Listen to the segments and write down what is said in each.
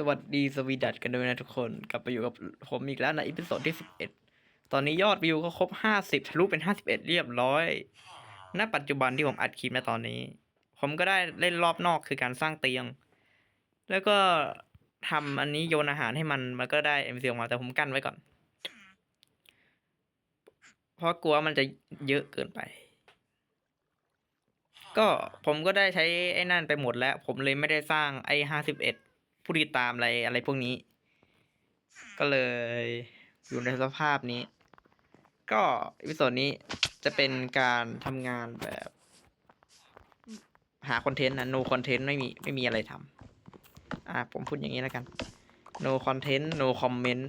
สวัสดีสวีดัตกันด้วยนะทุกคน กลับมาอยู่กับผมอีกแล้วในอีพิโซดที่11ตอนนี้ยอดวิวก็ครบ50ทะลุเป็น51เรียบร้อย ณ ปัจจุบันที่ผมอัดคลิปในตอนนี้ ผมก็ได้เล่นรอบนอกคือการสร้างเตียง แล้วก็ทำอันนี้โยนอาหารให้มันมันก็ได้เอ็มซีออกมาแต่ผมกั้นไว้ก่อน เพราะกลัวมันจะเยอะเกินไป ก็ผมก็ได้ใช้ไอ้นั่นไปหมดแล้ว ผมเลยไม่ได้สร้างไอ้ห้าสิบเอ็ด ผู้ติดตามอะไรอะไรพวกนี้ ก็เลยอยู่ในสภาพนี้ ก็อีพิโซดนี้จะเป็นการทำงานแบบ หาคอนเทนต์นะ no content ไม่มีไม่มีอะไรทำอ่า ผมพูดอย่างนี้แล้วกัน no content no comment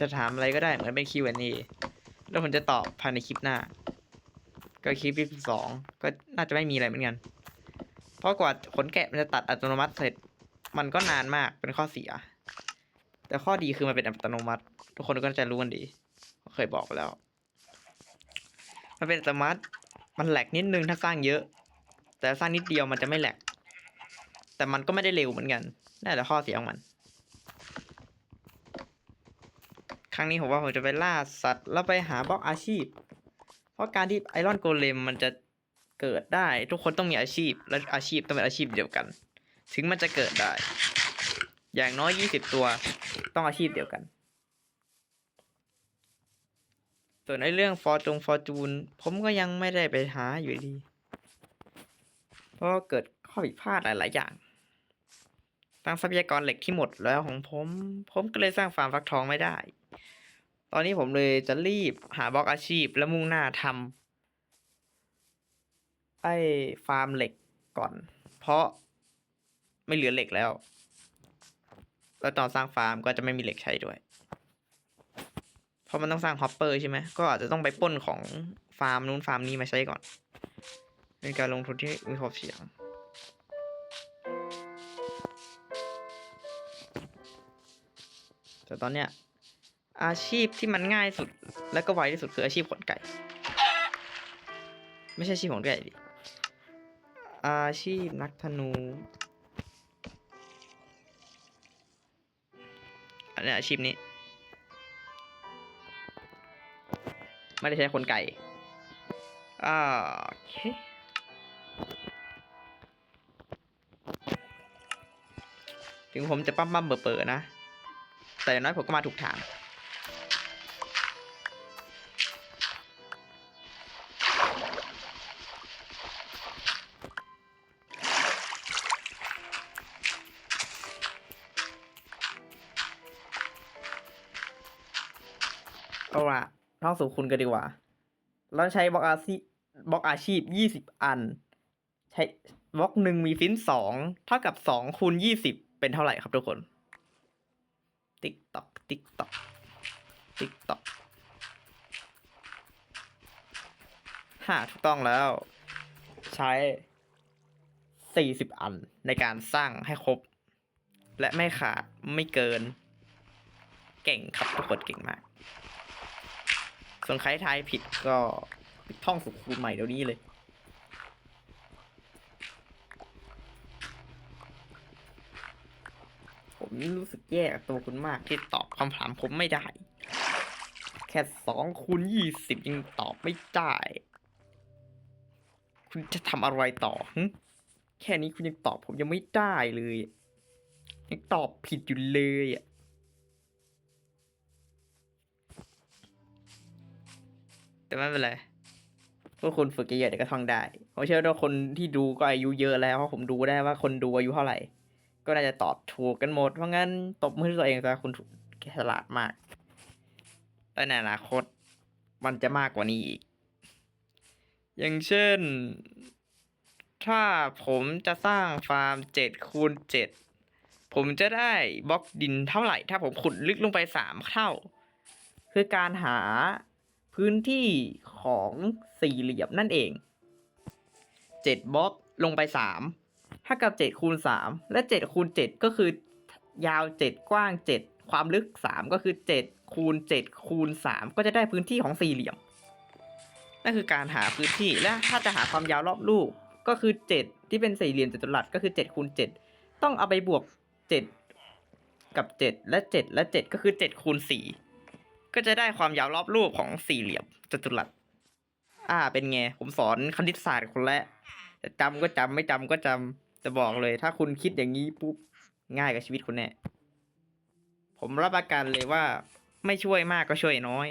จะถามอะไรก็ได้เหมือนเป็น Q&A แล้วผมจะตอบภายในคลิปหน้า ก็คลิปที่สองก็น่าจะไม่มีอะไรเหมือนกัน เพราะกว่าขนแกะมันจะตัดอัตโนมัติเสร็จ มันก็นานมากเป็นข้อเสีย แต่ข้อดีคือมันเป็นอัตโนมัติ ทุกคนก็จะรู้กันดี เคยบอกไปแล้ว มันเป็นอัตโนมัติ มันแหลกนิดนึงถ้าสร้างเยอะ แต่สร้างนิดเดียวมันจะไม่แหลก แต่มันก็ไม่ได้เร็วเหมือนกันนั่นแหละข้อเสียของมัน ครั้งนี้ผมว่าผมจะไปล่าสัตว์แล้วไปหาบล็อกอาชีพ เพราะการที่ไอรอนโกเลมมันจะเกิดได้ทุกคนต้องมีอาชีพและอาชีพต้องเป็นอาชีพเดียวกัน ถึงมันจะเกิดได้ อย่างน้อยยี่สิบตัวต้องอาชีพเดียวกัน ส่วนในเรื่องฟอร์จงฟอร์จูนผมก็ยังไม่ได้ไปหาอยู่ดี เพราะเกิดข้อผิดพลาดหลาย ๆ อย่างตั้งทรัพยากรเหล็กที่หมดแล้วของผม ผมก็เลยสร้างฟาร์มฟักทองไม่ได้ ตอนนี้ผมเลยจะรีบหาบล็อกอาชีพและมุ่งหน้าทำไอ้ฟาร์มเหล็กก่อน เพราะ ไม่เหลือเหล็กแล้ว แล้วตอนสร้างฟาร์มก็จะไม่มีเหล็กใช้ด้วย เพราะมันต้องสร้างฮอปเปอร์ใช่ไหมก็อาจจะต้องไปป้นของฟาร์มนู้นฟาร์มนี้มาใช้ก่อน เป็นการลงทุนที่มีความเสี่ยงแต่ตอนเนี้ยอาชีพที่มันง่ายสุดและก็ไวที่สุดคืออาชีพขนไก่ ไม่ใช่อาชีพขนไก่ดิอาชีพนักธนู ในอาชีพนี้ ไม่ได้ใช้คนไก่อ่าโอเคถึงผมจะปั้มปั้มเบอร์เปิดๆนะ แต่อย่างน้อยผมก็มาถูกทาง สู่คุณกันดีกว่า เราใช้บล็อกอาชีพบล็อกอาชีพยี่สิบอัน ใช้บล็อกหนึ่งมีฟินสองเท่ากับสองคูณยี่สิบเป็นเท่าไหร่ครับทุกคน ติ๊กตอกติ๊กตอกติ๊กตอกฮ่าถูกต้องแล้ว ใช้สี่สิบอันในการสร้างให้ครบ และไม่ขาดไม่เกิน เก่งครับทุกคนเก่งมาก ส่วนใครทายผิดก็ท่องสุขคูณใหม่เดี๋ยวนี้เลย ผมรู้สึกแย่ตัวคุณมากที่ตอบคำถามผมไม่ได้ แค่สองคูณยี่สิบยังตอบไม่ได้ คุณจะทำอะไรต่อแค่นี้คุณยังตอบผมยังไม่ได้เลย ยังตอบผิดอยู่เลยอะ แต่ไม่เป็นไรพวกคุณฝึกเยอะๆเดี๋ยวก็ท่องได้ผมเชื่อว่าคนที่ดูก็อายุเยอะแล้วเพราะผมดูได้ว่าคนดูอายุเท่าไหร่ ก็น่าจะตอบถูกกันหมด เพราะงั้นตบมือตัวเองซะคุณฉลาดมากแต่ในอนาคตมันจะมากกว่านี้อีก อย่างเช่น ถ้าผมจะสร้างฟาร์มเจ็ดคูณเจ็ดผมจะได้บล็อกดินเท่าไหร่ ถ้าผมขุดลึกลงไปสามเท่า คือการหา พื้นที่ของสี่เหลี่ยมนั่นเองเจ็ดบล็อกลงไปสามถ้ากับเจ็ดคูณสามและเจ็ดคูณเจ็ดก็คือยาวเจ็ดกว้างเจ็ดความลึกสามก็คือเจ็ดคูณเจ็ดคูณสามก็จะได้พื้นที่ของสี่เหลี่ยมนั่นคือการหาพื้นที่และถ้าจะหาความยาวรอบลูกก็คือเจ็ดที่เป็นสี่เหลี่ยมจัตุรัสก็คือเจ็ดคูณเจ็ดต้องเอาไปบวกเจ็ดกับเจ็ดและเจ็ดและเจ็ดก็คือเจ็ดคูณสี่ ก็จะได้ความยาวรอบรูปของสี่เหลี่ยมจัตุรัส อ่า เป็นไง ผมสอนคณิตศาสตร์คนแรกแต่จำก็จำไม่จำก็จำจะบอกเลย ถ้าคุณคิดอย่างนี้ปุ๊บง่ายกับชีวิตคุณแน่ผมรับประกันเลยว่า ไม่ช่วยมากก็ช่วยน้อย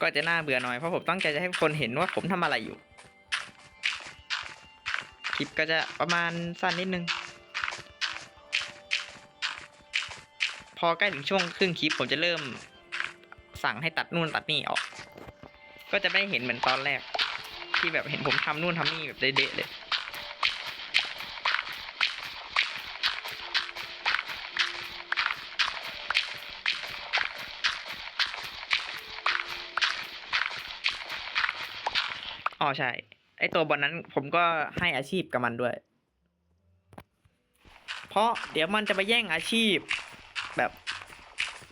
ก็จะน่าเบื่อหน่อยเพราะผมตั้งใจจะให้คนเห็นว่าผมทำอะไรอยู่ คลิปก็จะประมาณสั้นนิดนึง พอใกล้ถึงช่วงครึ่งคลิปผมจะเริ่มสั่งให้ตัดนู่นตัดนี่ออก ก็จะไม่เห็นเหมือนตอนแรก ที่แบบเห็นผมทำนู่นทำนี่แบบเด๊ะเลยอ๋อใช่ ไอตัวบอลนั้นผมก็ให้อาชีพกับมันด้วย เพราะเดี๋ยวมันจะไปแย่งอาชีพแบบ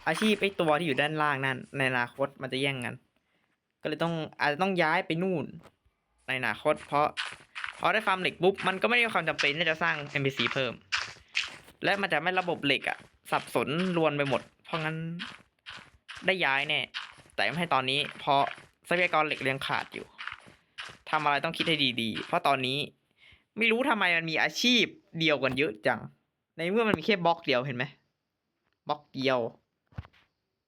อาชีพไอตัวที่อยู่ด้านล่างนั่นในอนาคตมันจะแย่งกัน ก็เลยต้องอาจจะต้องย้ายไปนู่น ในอนาคต เพราะเพราะได้ฟาร์มเหล็กปุ๊บมันก็ไม่ได้มีความจำเป็นที่จะสร้าง NPC เพิ่ม และมันจะไม่ระบบเหล็กอะสับสนรวนไปหมด เพราะงั้นได้ย้ายแน่แต่ไม่ให้ตอนนี้ เพราะทรัพยากรเหล็กยังขาดอยู่ ทำอะไรต้องคิดให้ดีๆ เพราะตอนนี้ไม่รู้ทำไมมันมีอาชีพเดียวกันเยอะจัง ในเมื่อมันมีแค่บล็อกเดียวเห็นไหมบล็อกเดียว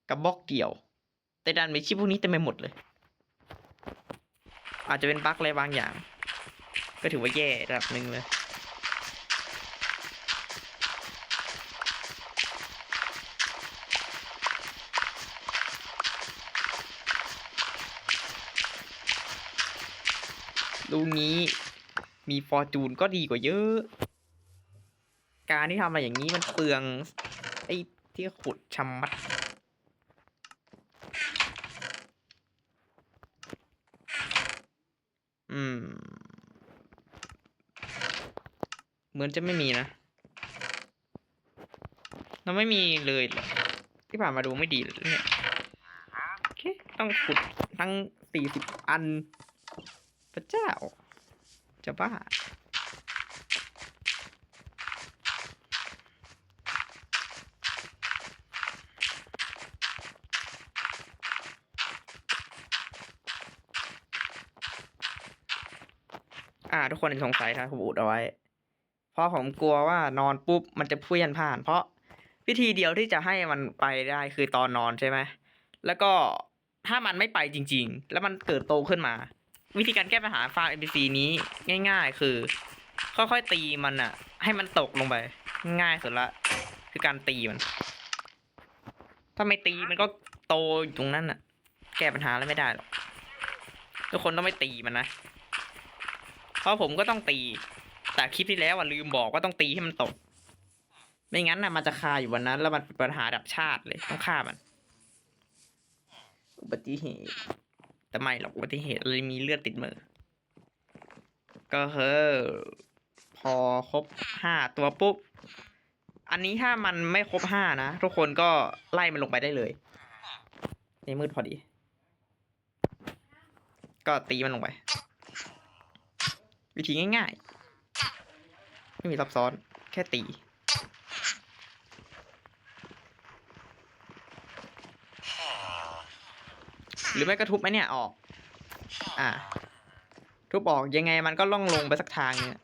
กับบล็อกเดียว แต่ดันมีอาชีพพวกนี้เต็มไปหมดเลย อาจจะเป็นบั๊กอะไรบางอย่าง ก็ถือว่าแย่ระดับหนึ่งเลย ลูกนี้มีฟอร์จูนก็ดีกว่าเยอะ การที่ทำอะไรอย่างนี้มันเปลือง ไอ้ที่ขุดชำมัด อืม เหมือนจะไม่มีนะเราไม่มีเลยหรอที่ผ่านมาดูไม่ดีเลยเนี่ย โอเค ต้องขุดทั้งสี่สิบอัน เจ้า จะบ้า อ่า ทุกคนสงสัยครับผมอุดเอาไว้ เพราะผมกลัวว่านอนปุ๊บมันจะเพี้ยนผ่าน เพราะวิธีเดียวที่จะให้มันไปได้คือตอนนอนใช่ไหม แล้วก็ถ้ามันไม่ไปจริง ๆ แล้วมันเกิดโตขึ้นมา วิธีการแก้ปัญหาฟาร์ม NPC นี้ง่าย ๆ คือ ค่อยๆตีมันอะให้มันตกลงไป ง่ายสุดละ คือการตีมัน ถ้าไม่ตีมันก็โตอยู่ตรงนั้นอะแก้ปัญหาอะไรไม่ได้หรอกทุกคนต้องไม่ตีมันนะเพราะผมก็ต้องตี แต่คลิปที่แล้วอะลืมบอกว่าต้องตีให้มันตก ไม่งั้นน่ะมันจะคาอยู่วันนั้น แล้วมันเป็นปัญหาดับชาติเลยต้องฆ่ามัน อุบัติเหตุ แต่ไม่หรอกอุบัติเหตุเลยมีเลือดติดมือ ก็คือพอครบห้าตัวปุ๊บ อันนี้ถ้ามันไม่ครบห้านะ ทุกคนก็ไล่มันลงไปได้เลยในมืดพอดี ก็ตีมันลงไป วิธีง่ายๆ ไม่มีซับซ้อนแค่ตี หรือไม่ก็ทุบไหมเนี่ยออก อ่า ทุบออกยังไงมันก็ล่องลงไปสักทางเนี่ย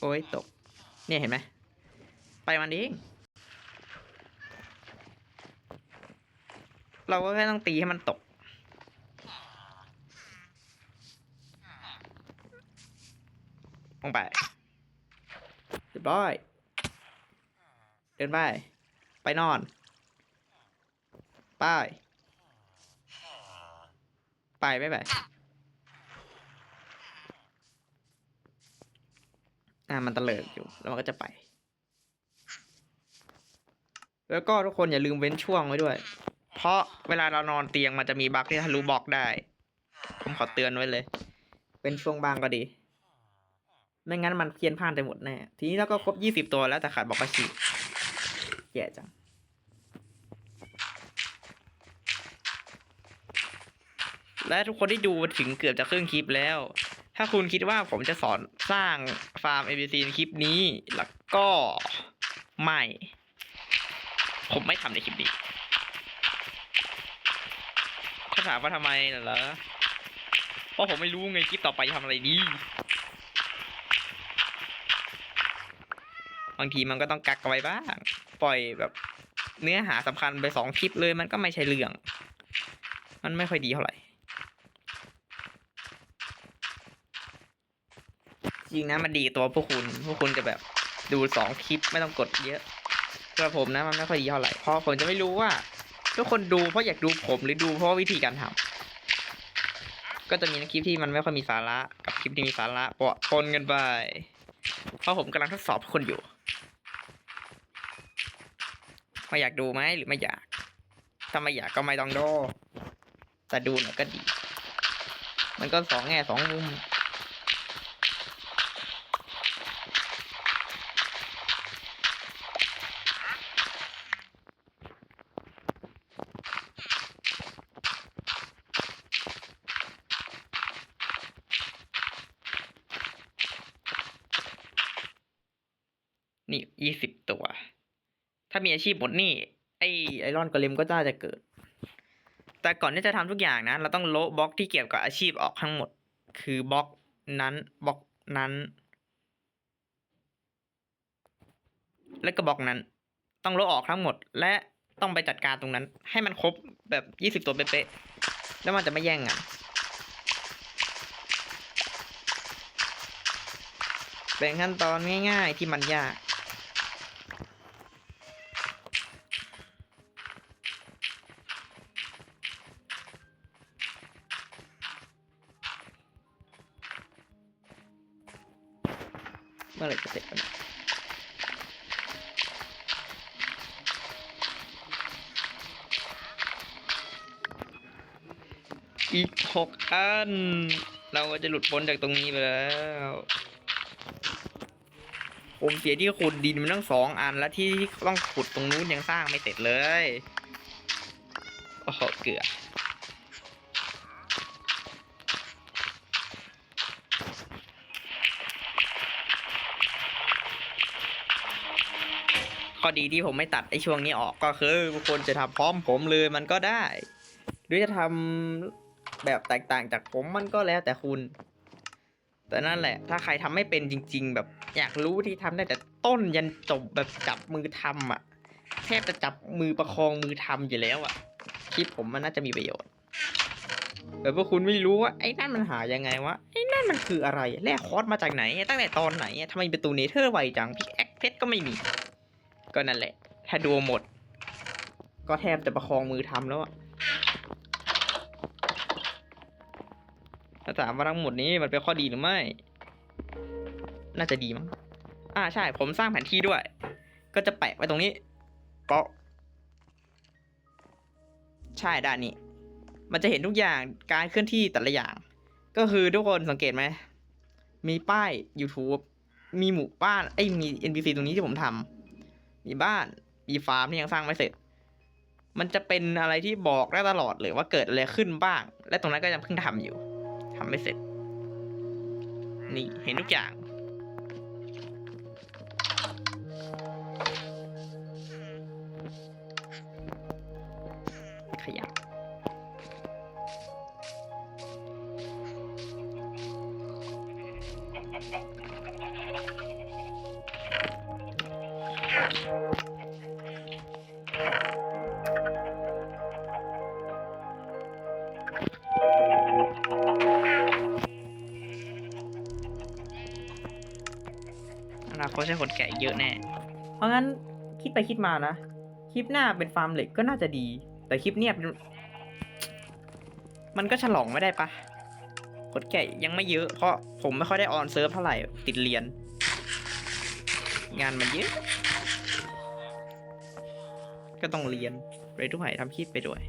โอ้ยตก เนี่ยเห็นไหม ไปมันเองเราก็แค่ต้องตีให้มันตก ลงไป บร้อย เดินไป ไปนอน ไปไปไม่ไปอ่ามันตะเลิกอยู่แล้วมันก็จะไป แล้วก็ทุกคนอย่าลืมเว้นช่วงไว้ด้วย เพราะเวลาเรานอนเตียงมันจะมีบั๊กที่ทะลุบล็อกได้ ผมขอเตือนไว้เลย เป็นช่วงบางก็ดี ไม่งั้นมันเพี้ยนพลาดไปหมดแน่ ทีนี้เราก็ครบยี่สิบตัวแล้วแต่ขาดบอกอาชีแย่จัง และทุกคนที่ดูมาถึงเกือบจะครึ่งคลิปแล้ว ถ้าคุณคิดว่าผมจะสอนสร้างฟาร์ม ABC ในคลิปนี้ แล้วก็ไม่ ผมไม่ทำในคลิปนี้ถ้าถามว่าทำไมเหรอ เพราะผมไม่รู้ไงคลิปต่อไปทำอะไรดี บางทีมันก็ต้องกักเอาไว้บ้าง ปล่อยแบบ เนื้อหาสำคัญไปสองคลิปเลยมันก็ไม่ใช่เรื่อง มันไม่ค่อยดีเท่าไหร่ จริงนะมันดีตัวพวกคุณพวกคุณจะแบบดูสองคลิปไม่ต้องกดเยอะสำหรับผมนะมันไม่ค่อยดีเท่าไหร่เพราะผมจะไม่รู้ว่า ทุกคนดูเพราะอยากดูผมหรือดูเพราะวิธีการทำก็จะมีคลิปที่มันไม่ค่อยมีสาระกับคลิปที่มีสาระปะปนกันไปเพราะผมกำลังทดสอบคนอยู่ ว่าอยากดูไหมหรือไม่อยาก ถ้าไม่อยากก็ไม่ต้องดูแต่ดูหน่อยก็ดี มันก็สองแง่สองมุม นี่ยี่สิบตัว ถ้ามี อาชีพหมดนี่ไอไอรอนกอเลมก็น่าจะเกิด แต่ก่อนที่จะทำทุกอย่างนะ เราต้องโละบล็อกที่เกี่ยวกับอาชีพออกทั้งหมด คือบล็อกนั้นบล็อกนั้น และก็บล็อกนั้น ต้องโละออกทั้งหมด และต้องไปจัดการตรงนั้น ให้มันครบแบบยี่สิบตัวเป๊ะๆแล้วมันจะไม่แย่งกันเป็นขั้นตอนง่าย ๆ ที่มันยาก กัน เราก็จะหลุดพ้นจากตรงนี้ไปแล้ว ผมเสียที่ขุดดินมันตั้งสองอันแล้วที่ต้องขุดตรงนู้นยังสร้างไม่เสร็จเลยโอ้โหเกือบข้อดีที่ผมไม่ตัดไอ้ช่วงนี้ออกก็คือทุกคนจะทำพร้อมผมเลยมันก็ได้ หรือจะทำ แบบแตกต่างจากผมมันก็แล้วแต่คุณ แต่นั่นแหละ ถ้าใครทำไม่เป็นจริง ๆ แบบ อยากรู้ที่ทำได้แต่ต้นยันจบแบบจับมือทำอะแทบจะจับมือประคองมือทำอยู่แล้วอะคลิปผมมันน่าจะมีประโยชน์แต่พวกคุณไม่รู้ว่าไอ้นั่นมันหายังไงวะไอ้นั่นมันคืออะไรแลกคอร์สมาจากไหน ตั้งแต่ตอนไหนทำไมประตูเนเธอร์ไวจังพิกแอคเพชรก็ไม่มี ก็นั่นแหละ ถ้าดูหมด ก็แทบจะประคองมือทำแล้วอะ ถ้าถามว่าทั้งหมดนี้มันเป็นข้อดีหรือไม่ น่าจะดีมั้ง อ่าใช่ ผมสร้างแผนที่ด้วย ก็จะแปะไว้ตรงนี้เปาะใช่ด้านนี้ มันจะเห็นทุกอย่างการเคลื่อนที่แต่ละอย่าง ก็คือทุกคนสังเกตไหม มีป้าย YouTube มีหมู่บ้านไอ้ยมี NPC ตรงนี้ที่ผมทำมีบ้านมีฟาร์มที่ยังสร้างไม่เสร็จ มันจะเป็นอะไรที่บอกได้ตลอดเลยว่าเกิดอะไรขึ้นบ้าง และตรงนั้นก็ยังเพิ่งทำอยู่ ทำไม่เสร็จ นี่เห็นทุกอย่าง อนาคตใช้คนแก่เยอะแน่ เพราะงั้นคิดไปคิดมานะ คลิปหน้าเป็นฟาร์มเหล็กก็น่าจะดี แต่คลิปเนี้ยเป็นมันก็ฉลองไม่ได้ปะคนแก่ยังไม่เยอะ เพราะผมไม่ค่อยได้ออนเซิร์ฟเท่าไหร่ติดเรียน งานมันเยอะ ก็ต้องเรียนไปด้วยทำคลิปไปด้วย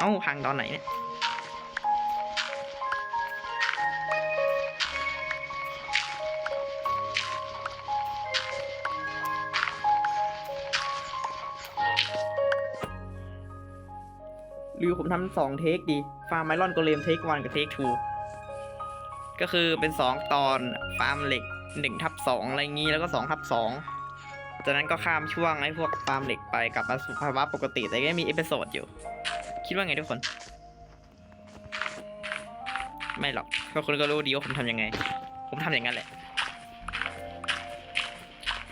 เอ้าพังตอนไหนเนี่ยหรือผมทำสองเทคดี ฟาร์มไมลอนก็เลมเทควันกับเทคทูก็คือเป็นสองตอนฟาร์มเหล็กหนึ่งทับสองอะไรงี้แล้วก็สองทับสองจากนั้นก็ข้ามช่วงไอ้พวกฟาร์มเหล็กไปกลับมาสู่ภาวะปกติแต่ก็มีเอพิโซดอยู่ คิดว่าไงทุกคน ไม่หรอกเพราะคุณก็รู้ดีว่าผมทำยังไง ผมทำอย่างนั้นแหละ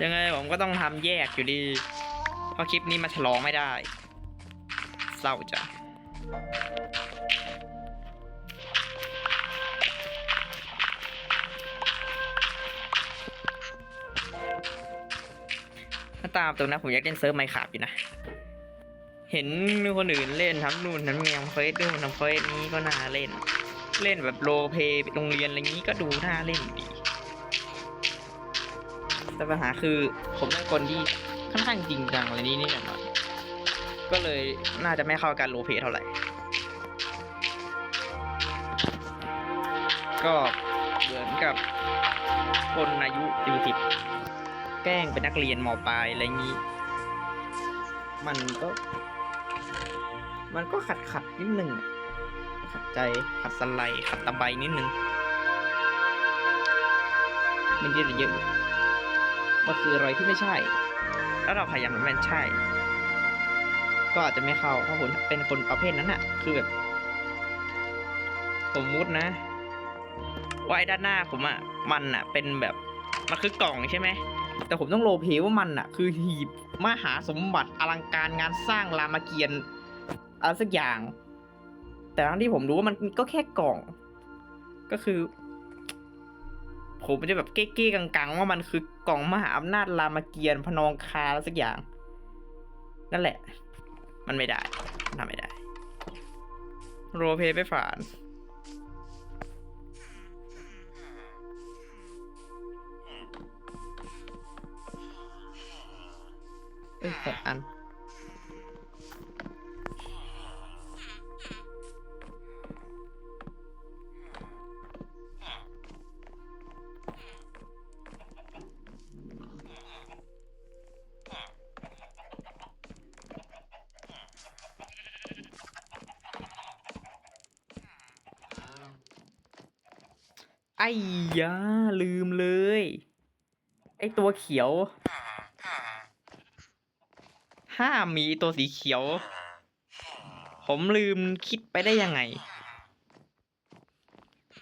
ยังไงผมก็ต้องทำแยกอยู่ดี เพราะคลิปนี้มาฉลองไม่ได้ เศร้าจังถ้าตามตรงนะผมอยากเล่นเซิร์ฟไมค์ขาบอยู่นะ เห็นคนอื่นเล่นทำนู่นทำนี่ทำเฟซนู่นทำเฟซนี้ก็น่าเล่น เล่นแบบโรเพย์โรงเรียนอะไรงี้ก็ดูน่าเล่นดีแต่ปัญหาคือผมเป็นคนที่ค่อนข้างจริงจังอะไรนี้นี่หน่อยก็เลยน่าจะไม่เข้าการโรเพย์เท่าไหร่ ก็เหมือนกับคนอายุสี่สิบแกล้งเป็นนักเรียนมปลายอะไรงี้ มันก็ มันก็ขัดขัดนิดนึงอะขัดใจขัดสไลด์ขัดตะไบนิดนึงมันเยอะเยอะมันคืออะไรที่ไม่ใช่ แล้วเราพยายามทำให้มันใช่ ก็อาจจะไม่เข้าเพราะผมเป็นคนประเภทนั้นอะคือแบบสมมุตินะว่าไอ้ด้านหน้าผมอะมันอะเป็นแบบมันคือกล่องใช่ไหมแต่ผมต้องโลเพว่ามันอะคือหีบมหาสมบัติอลังการงานสร้างรามเกียรติ์ อะไรสักอย่าง แต่ทั้งที่ผมรู้ว่ามันก็แค่กล่อง ก็คือ ผมจะแบบเก้ๆกังๆ ว่ามันคือกล่องมหาอำนาจรามเกียรติ์พนองคาอะไรสักอย่าง นั่นแหละ มันไม่ได้ทำไม่ได้ โรเพย์ไม่ผ่านเอ้ยหกอัน ยาลืมเลย ไอ้ตัวเขียวถ้ามีตัวสีเขียว ผมลืมคิดไปได้ยังไง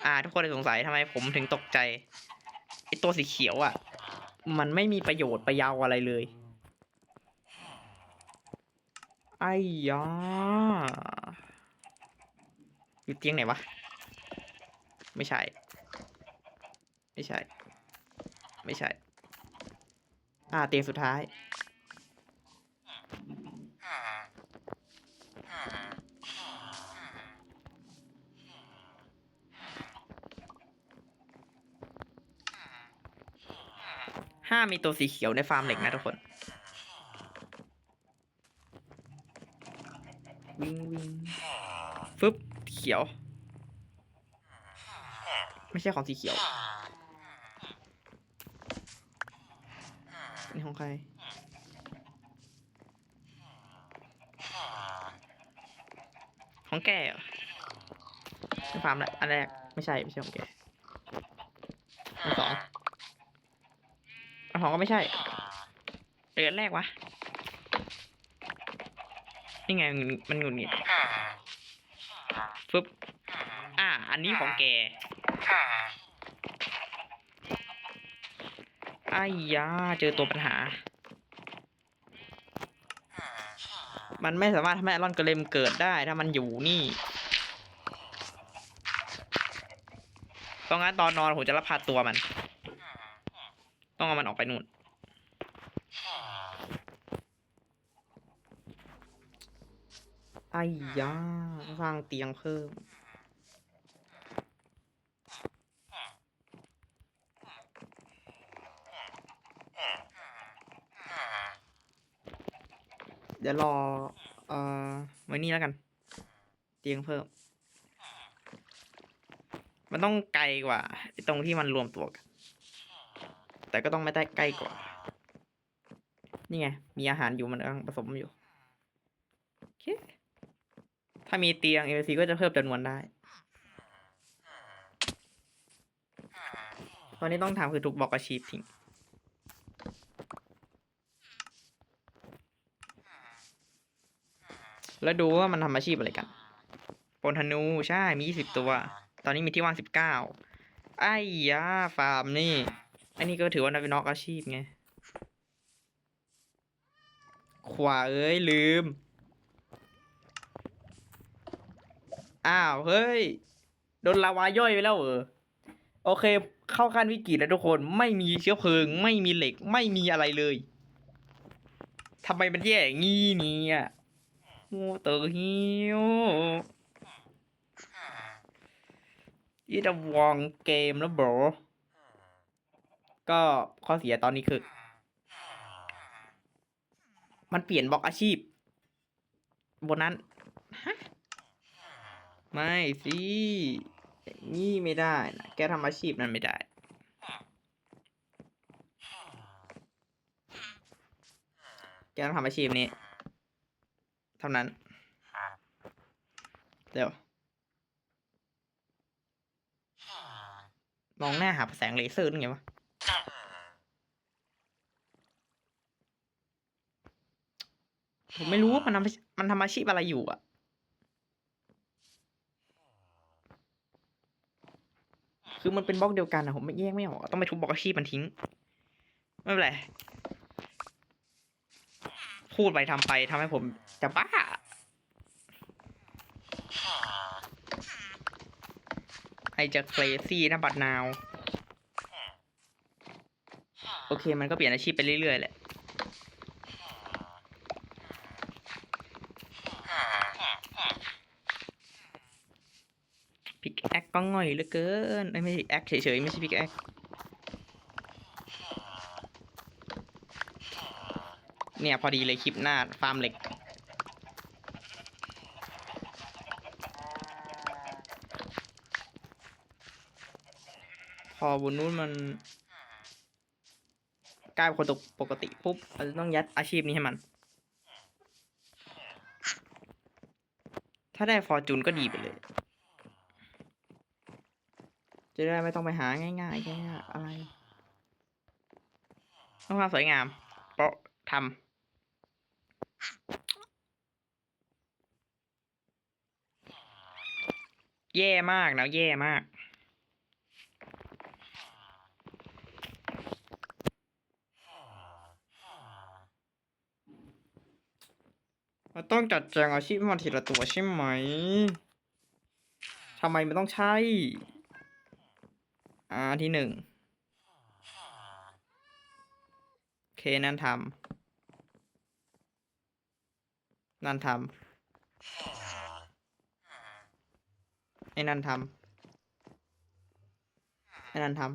อ่า ทุกคนสงสัยทำไมผมถึงตกใจ ไอตัวสีเขียวอะ่ะ มันไม่มีประโยชน์ประยาวอะไรเลย ไอ้ยาอยู่เตียงไหนวะ ไม่ใช่ ไม่ใช่ ไม่ใช่ อ่าเตียงสุดท้าย ห้ามมีตัวสีเขียวในฟาร์มเหล็กนะทุกคน วิ่งวิ่งฟึบเขียว ไม่ใช่ของสีเขียว นี่ของ ใคร ของแกเหรอในฟาร์มแหละอันแรก ไม่ใช่ ไม่ใช่ของแกอันสองอันสองก็ไม่ใช่เดือนแรกวะ นี่ไงมันมันหงุดหงิดฟึบ อ่า อันนี้ของแก ไอ้ยาเจอตัวปัญหา มันไม่สามารถทำให้อารอนเกรมเกิดได้ถ้ามันอยู่นี่ เพราะงั้นตอนนอนผมจะรับพาตัวมัน ต้องเอามันออกไปนู่น ไอ้ยาสร้างเตียงเพิ่ม ดี๋ยวรอ เอ่อไว้นี่แล้วกัน เตียงเพิ่ม มันต้องไกลกว่าตรงที่มันรวมตัวกัน แต่ก็ต้องไม่ได้ใกล้กว่า นี่ไง มีอาหารอยู่มันกำลังผสมอยู่ โอเค ถ้ามีเตียง LC ก็จะเพิ่มจำนวนได้ ตอนนี้ต้องทำคือทุกบอกอาชีพทิ้ง แล้วดูว่ามันทำอาชีพอะไรกันปนธนูใช่มียี่สิบตัว ตอนนี้มีที่ว่างสิบเก้าไอ้ยาฟาร์มนี่ อันนี้ก็ถือว่าเป็นนอกอาชีพไง ขวาเอ้ยลืม อ้าว เฮ้ย โดนลาวาย่อยไปแล้วเหรอโอเค เข้าขั้นวิกฤตแล้วทุกคนไม่มีเชื้อเพลิง ไม่มีเหล็กไม่มีอะไรเลยทำไมมันแย่งงี้เนี่ย โอ้เตอฮิวยี่ดวองเกมแล้วบรก็ข้อเสียตอนนี้คือ มันเปลี่ยนบล็อกอาชีพ บนนั้น ฮะ ไม่สินี่ไม่ได้นะแกทำอาชีพนั้นไม่ได้แกต้องทำอาชีพนี้ เท่านั้นเดี๋ยวมองหน้าหาแสงเลเซอร์นี่ไงวะผมไม่รู้ว่ามันทำมันทำอาชีพอะไรอยู่อะ คือมันเป็นบล็อกเดียวกันนะผมไม่แยกไม่ออก ต้องไปทุบบล็อกอาชีพมันทิ้ง ไม่เป็นไร พูดไปทำไปทำให้ผมจะบ้า ไอจะเคลซี่นะบัดนาว โอเคมันก็เปลี่ยนอาชีพไปเรื่อยๆแหละพิกแอคก็ง่อยเหลือเกินเอ้ยไม่ใช่แอคเฉยๆ ไม่ใช่พิกแอค เนี่ยพอดีเลยคลิปหน้าฟาร์มเหล็ก พอบนนู้นมันกลายเป็นคนปกติปุ๊บเราจะต้องยัดอาชีพนี้ให้มัน ถ้าได้ฟอร์จูนก็ดีไปเลย จะได้ไม่ต้องไปหาง่ายๆแค่อะไรต้องความสวยงาม เพราะทำ แย่มากนะแย่มาก เราต้องจัดแจงอาชีพมันทีละตัวใช่ไหมทำไมมันต้องใช่อ่าที่หนึ่งโอเค นั่นทำนั่นทำ ไอ้นั่นทำไอ้นั่นทำ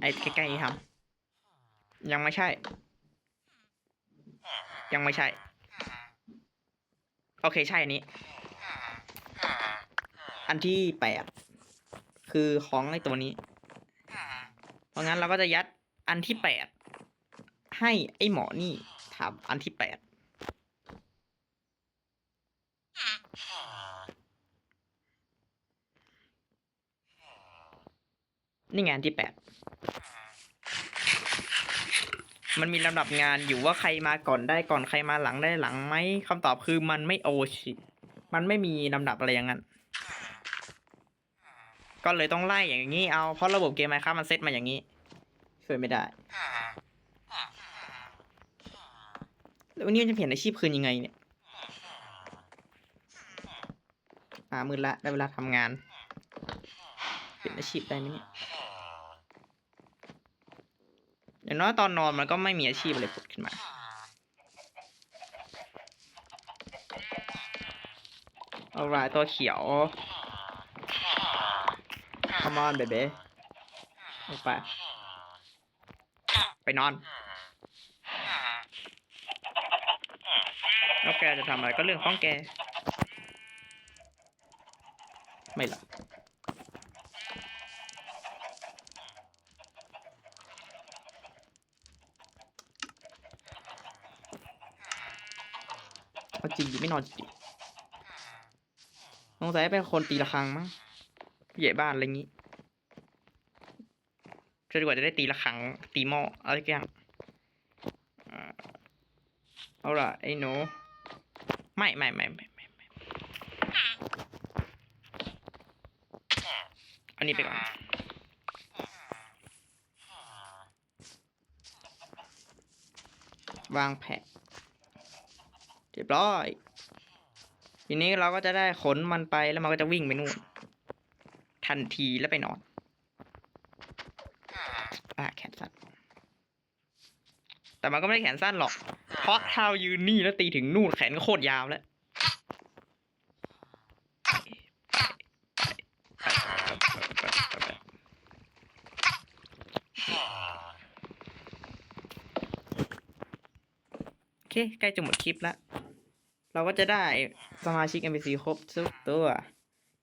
ไอ้ใกล้ๆนี้ทำยังไม่ใช่ ยังไม่ใช่ โอเคใช่อันนี้ อันที่แปด คือของไอ้ตัวนี้ เพราะงั้นเราก็จะยัดอันที่แปดให้ไอ้หมอนี่ทำอันที่แปดนี่ไงอันที่แปด มันมีลำดับงานอยู่ว่าใครมาก่อนได้ก่อนใครมาหลังได้หลังไหมคำตอบคือมันไม่โอชิ มันไม่มีลำดับอะไรอย่างนั้น ก็เลยต้องไล่อย่างนี้เอาเพราะระบบเกมไมครับมันเซตมาอย่างนี้ ช่วยไม่ได้แล้ววันนี้จะเปลี่ยนอาชีพคืนยังไงเนี่ยอ่ามืดละได้เวลาทำงาน เปลี่ยนอาชีพได้ไหมเนี่ยอย่างน้อยตอนนอนมันก็ไม่มีอาชีพอะไรผุดขึ้นมาเอารายตัวเขียว come on baby ไป ไปนอน แล้วแกจะทำอะไรก็เรื่องของแก ไม่หรอกเอาจริงดิไม่นอนจริงสงสัยเป็นคนตีระฆังมั้ง ผู้ใหญ่บ้านอะไรงี้จนกว่าจะได้ตีระฆังตีหม้ออะไรสักอย่างอ่าเอาล่ะไอ้หนูไม่ไม่ไม่ไม่ไม่ไม่อันนี้ไปก่อนวางแผนเรียบร้อย ทีนี้เราก็จะได้ขนมันไปแล้วมันก็จะวิ่งไปนู่น ทันทีแล้วไปนอนอะแขนสั้น แต่มันก็ไม่ได้แขนสั้นหรอก เพราะถ้าเรายืนนี่แล้วตีถึงนู่นแขนก็โคตรยาวแล้วโอเค ใกล้จะหมดคลิปแล้ว เราก็จะได้สมาชิก NPC ครบทุกตัว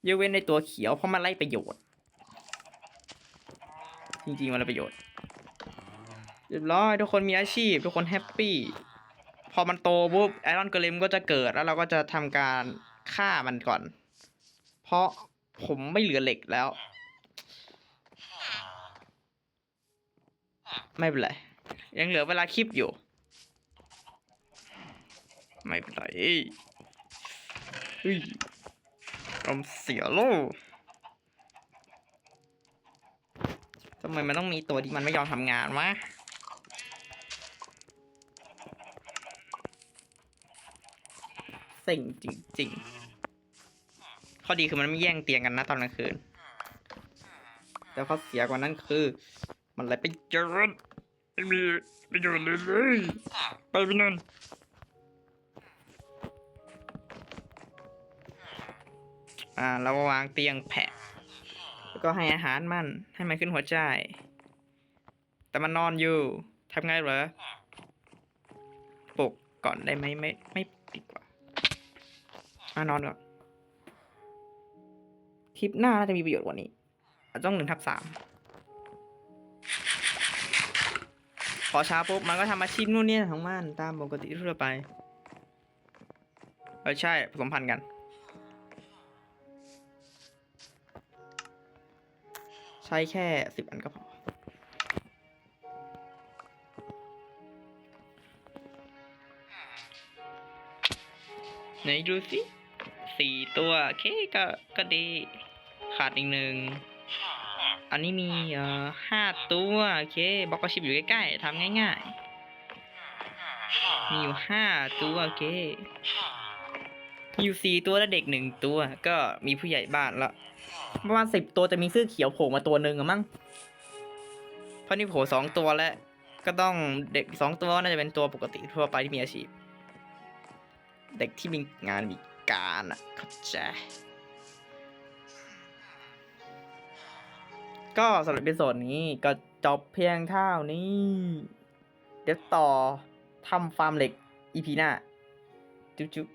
ยกเว้นในตัวเขียวเพราะมันไล่ประโยชน์ จริงๆมันไล่ประโยชน์เรียบร้อยทุกคนมีอาชีพ ทุกคนแฮปปี้พอมันโตปุ๊บไอรอนเกลเลมก็จะเกิดแล้วเราก็จะทำการฆ่ามันก่อน เพราะผมไม่เหลือเหล็กแล้ว ไม่เป็นไร ยังเหลือเวลาคลิปอยู่ ไม่เป็นไรเฮ้ย อารมเสียโลกทำไมมันต้องมีตัวที่มันไม่ยอมทำงานวะเซ็งจริงๆ ข้อดีคือมันไม่แย่งเตียงกันนะตอนกลางคืน แต่ข้อเสียกว่านั้นคือ มันไรไปเจอไม่มีประโยชน์เลยเลยไปไปนั่น อ่า เราวางเตียงแผะ แล้วก็ให้อาหารมัน ให้มันขึ้นหัวใจ แต่มันนอนอยู่ทำไงเหรอปลุกก่อนได้ไหมไม่ไม่ดีกว่ามานอนก่อน คลิปหน้าน่าจะมีประโยชน์กว่านี้จจะต้องหนึ่งทับสามพอเช้าปุ๊บมันก็ทำอาชีพนู่นนี่ของมันตามปกติทั่วไปเออใช่ผสมพันธุ์กัน ใช้แค่สิบอันก็พอ ไหนดูสิสี่ตัวโอเคก็ก็ดี ขาดอีกหนึ่ง อันนี้มีเอ่อห้าตัวโอเคบล็อกชิปอยู่ใกล้ๆทำง่ายๆ มีอยู่ห้าตัวโอเคมีอยู่สี่ตัวและเด็กหนึ่งตัว ก็มีผู้ใหญ่บ้านละ ประมาณสิบตัวจะมีเสื้อเขียวโผล่มาตัวหนึ่งอะมั้งเพราะนี่โผล่สองตัวแล้ว ก็ต้องเด็กสองตัวน่าจะเป็นตัวปกติทั่วไปที่มีอาชีพ เด็กที่มีงานมีการอะเข้าใจก็สำหรับเอพิโซดนี้ก็จบเพียงเท่านี้ เดี๋ยวต่อทำฟาร์มเหล็ก EP หน้า จุ๊บ